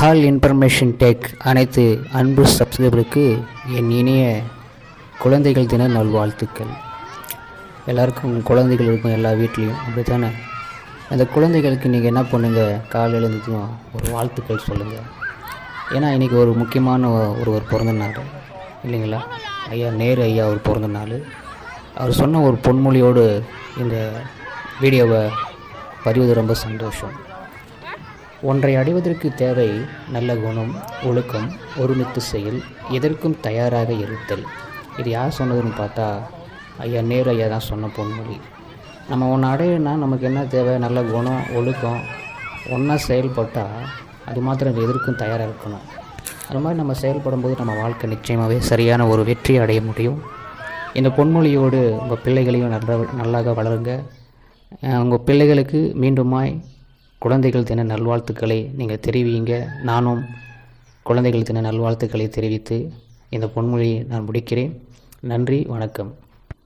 கால் information tech அனைத்து அன்பு சப்ஸ்கிரைபருக்கு என் இனிய குழந்தைகள் தின நல்வாழ்த்துக்கள். எல்லாருக்கும் குழந்தைகள் இருக்கும் எல்லா வீட்லேயும். அப்படி தானே அந்த குழந்தைகளுக்கு நீங்கள் என்ன பண்ணுங்கள் காலையில் எழுந்ததும் ஒரு வாழ்த்துக்கள் சொல்லுங்கள் ஏன்னா இன்றைக்கி ஒரு முக்கியமான ஒருவர் பிறந்த நாள். இல்லைங்களா? ஐயா நேரு ஐயா அவர் பிறந்த நாள். அவர் சொன்ன ஒரு பொன்மொழியோடு இந்த வீடியோவை பதிவது ரொம்ப சந்தோஷம். ஒன்றை அடைவதற்கு தேவை நல்ல குணம் ஒழுக்கம் ஒருமித்து செயல் எதற்கும் தயாராக இருத்தல். இது யார் சொன்னதுன்னு பார்த்தா ஐயா நேரு ஐயா தான் சொன்ன பொன்மொழி. நம்ம ஒன்று அடையணும்னா நமக்கு என்ன தேவை? நல்ல குணம் ஒழுக்கம். ஒன்றா செயல்பட்டால் அது மாத்திரம் எதற்கும் தயாராக இருக்கணும். அது மாதிரி நம்ம செயல்படும் போது நம்ம வாழ்க்கை நிச்சயமாகவே சரியான ஒரு வெற்றி அடைய முடியும். இந்த பொன்மொழியோடு உங்கள் பிள்ளைகளையும் நல்ல நல்லாக வளருங்க. உங்கள் பிள்ளைகளுக்கு மீண்டுமாய் குழந்தைகள் தின நல்வாழ்த்துக்களை நீங்கள் தெரிவிங்க நானும் குழந்தைகள் தின நல்வாழ்த்துக்களை தெரிவித்து இந்த பொன்மொழியை நான் முடிக்கிறேன். நன்றி வணக்கம்.